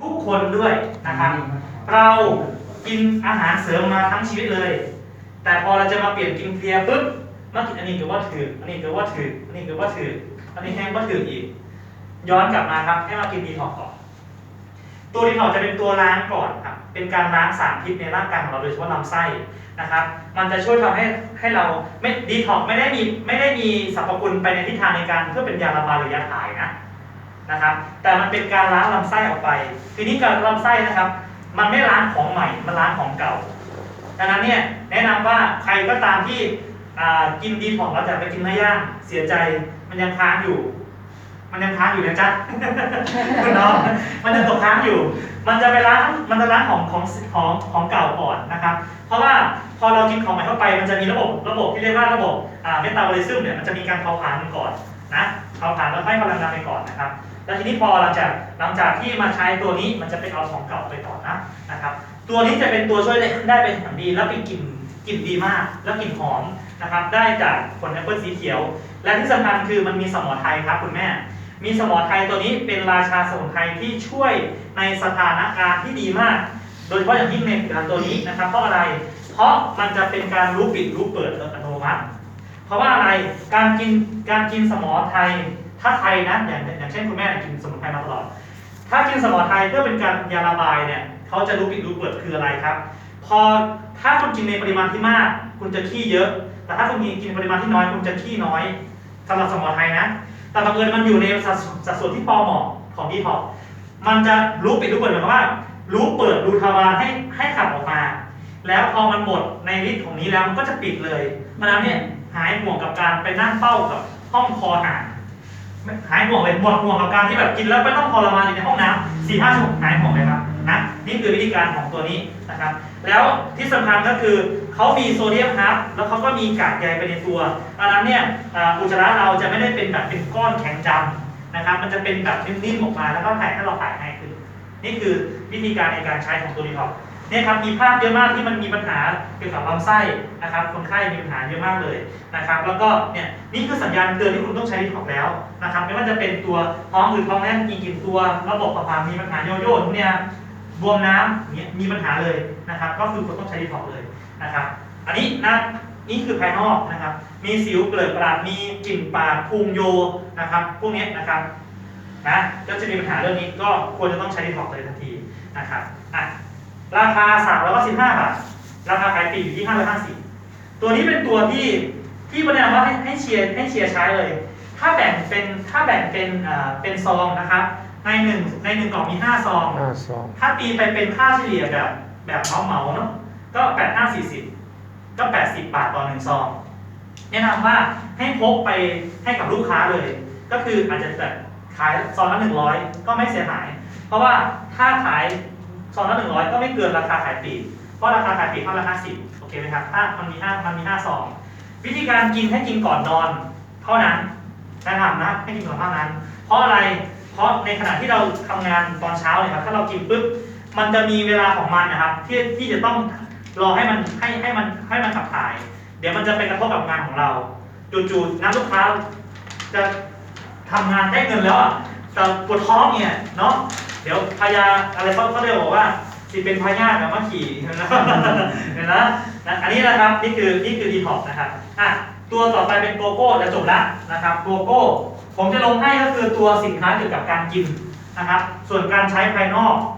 ทุกคนด้วยนะครับ เรากินอาหารเสริมมาทั้งชีวิตเลย แต่พอเราจะมาเปลี่ยนกินเคลียร์ปุ๊บมากินอันนี้ก็ว่าถืออันนี้ก็ว่าถืออันนี้ก็ว่าถืออันนี้แห้งว่าถืออีก ย้อนกลับมาครับให้มากินดีท็อกก่อน ตัวดีท็อกจะเป็นตัวล้างก่อนครับเป็นการล้างสารพิษในร่างกายของเราโดยเฉพาะลำไส้นะครับ มันจะช่วยทำให้ให้เราไม่ดีท็อกไม่ได้มีไม่ได้มีสรรพคุณไปในทิศทางในการเพื่อเป็นยาระบายหรือยาถ่ายนะ นะครับ แต่มันเป็นการล้างลำไส้ออกไป ทีนี้การลำไส้นะครับ มันไม่ล้างของใหม่ มันล้างของเก่า ดังนั้นเนี่ยแนะนำว่าใครก็ตามที่กินดีท็อกแล้วจะไปกินเนื้อย่างเสียใจมันยังค้างอยู่ มันยังค้างอยู่นะจ๊ะคุณน้องมันยังตกค้างอยู่ มันจะไปล้างมันจะล้างของของของของเก่าก่อนนะครับ เพราะว่าพอเรากินของใหม่เข้าไปมันจะมีระบบระบบที่เรียกว่าระบบเมตาบอลิซึมเนี่ยมันจะมีการเผาผลาญก่อน นะเผาผลาญแล้วให้พลังงานไปก่อนนะครับ แล้วทีนี้พอหลังจากหลังจากที่มาใช้ตัวนี้มันจะไปเอาของเก่าไปก่อนนะนะครับ ตัวนี้จะเป็นตัวช่วยได้ได้เป็นอย่างดีแล้วเป็นกลิ่นกลิ่นดีมาก แล้วกลิ่นหอมนะครับได้จากผลแอปเปิลสีเขียว และที่สำคัญคือมันมีสมอไทยครับคุณแม่ มีสมอไทยตัวนี้เป็นราชาสมุนไพรที่ช่วยในสถานการณ์ที่ดีมาก โดยเฉพาะอย่างยิ่งในตัวนี้นะครับเพราะอะไร เพราะมันจะเป็นการรู้ปิดรู้เปิดอัตโนมัติ การกินการกินสมอไทย ถ้าไทยนะอย่างอย่างเช่นคุณแม่กินสมุนไพรมาตลอด ถ้ากินสมอไทยเพื่อเป็นการยาระบายเนี่ยเขาจะรู้ปิดรู้เปิดคืออะไรครับ พอถ้าคุณกินในปริมาณที่มาก คุณจะขี้เยอะ แต่ถ้าคุณกินปริมาณที่น้อย คุณจะขี้น้อยสำหรับสมอไทยนะ แต่บังเอิญมันอยู่ในสัดส่วนที่พอเหมาะของดีท็อกมันจะรู้ปิดรู้เปิดหมายความว่า รู้เปิดรูทวารให้ให้ขับออกมา แล้วพอมันหมดในฤทธิ์ของนี้แล้วมันก็จะปิดเลยเพราะนั้นเนี่ย หายห่วงกับการไปนั่งเฝ้ากับห้องคอหางไม่หายห่วงเลยหมดห่วงกับการที่แบบกินแล้วไม่ต้องทรมานอยู่ในห้องน้ำสี่ห้าชั่วโมงหายห่วงเลยครับนะนี่คือวิธีการของตัวนี้นะครับ แล้วที่สำคัญก็คือเขามีโซเดียมฮับแล้วเขาก็มีกากใยไปในตัวดังนั้นเนี่ยอุจจาระเราจะไม่ได้เป็นแบบเป็นก้อนแข็งจังนะครับ มันจะเป็นแบบนิ่มๆออกมาแล้วก็ถ่ายให้เราถ่ายง่ายขึ้นนี่คือวิธีการในการใช้ของตัวดีท็อก เนี่ยครับมีภาพเยอะมากที่มันมีปัญหาเกี่ยวกับลำไส้นะครับคนไข้มีปัญหาเยอะมากเลยนะครับ แล้วก็เนี่ยนี่คือสัญญาณเตือนที่คุณต้องใช้ดีท็อกแล้วนะครับไม่ว่าจะเป็นตัวท้องอืดท้องแน่นมีกลิ่นตัวระบบประสาทมีปัญหาโยโย่พวกเนี่ยบวมน้ำเนี่ยมีปัญหาเลยนะครับ ก็คือคุณต้องใช้ดีท็อกเลยนะครับ อันนี้นะนี่คือภายนอกนะครับ มีสิวเกลือกระดาษมีกลิ่นปากพุงโยนะครับ พวกนี้นะครับนะก็จะมีปัญหาเรื่องนี้ก็ควรจะต้องใช้ดีท็อกเลยทันทีนะครับอะ ราคา395บาท ราคาขายปลีกอยู่ที่550ตัวนี้เป็นตัวที่ที่แนะนำว่าให้ให้เชียร์ให้เชียร์ใช้เลย ถ้าแบ่งเป็นถ้าแบ่งเป็นอ่าเป็นซองนะครับในหนึ่งในหนึ่งกล่องมี5ซอง ห้าสองถ้าตีไปเป็นค่าเฉลี่ยแบบแบบเหมาเหมาๆเนาะก็แปดห้าสี่สิบก็แปดสิบบาทต่อหนึ่งซอง แนะนำว่าให้พกไปให้กับลูกค้าเลย ก็คืออาจจะแบบขายซองละหนึ่งร้อยก็ไม่เสียหาย เพราะว่าถ้าขาย ซองละหนึ่งร้อยก็ไม่เกินราคาขายปลีกเพราะราคาขายปลีกเท่าละห้าสิบโอเคไหมครับถ้ามันมีห้ามันมีห้าซองวิธีการกินให้กินก่อนนอน เท่านั้นนะนำนะให้กินก่อนเท่านั้น เพราะอะไรเพราะในขณะที่เราทำงานตอนเช้าเนี่ยครับถ้าเรากินปุ๊บมันจะมีเวลาของมันนะครับที่ที่จะต้องรอให้มันให้ให้มันให้มันขับถ่าย เดี๋ยวมันจะไปกระทบกับงานของเราจู่ๆนักลูกค้าจะทำงานได้เงินแล้วอะแต่ปวดท้องเนี่ยเนาะ เดี๋ยวพยาอะไรเขาเขาเรียกบอกว่าสิเป็นพยากับมาขี่เห็นไหมเห็นไหมนะอันนี้นะครับนี่คือนี่คือดีท็อกนะครับอะตัวต่อไปเป็นโกโก้จะจบละนะครับโกโก้ผมจะลงให้ก็คือตัวสินค้าเกี่ยวกับการกินนะครับ ส่วนการใช้ภายนอก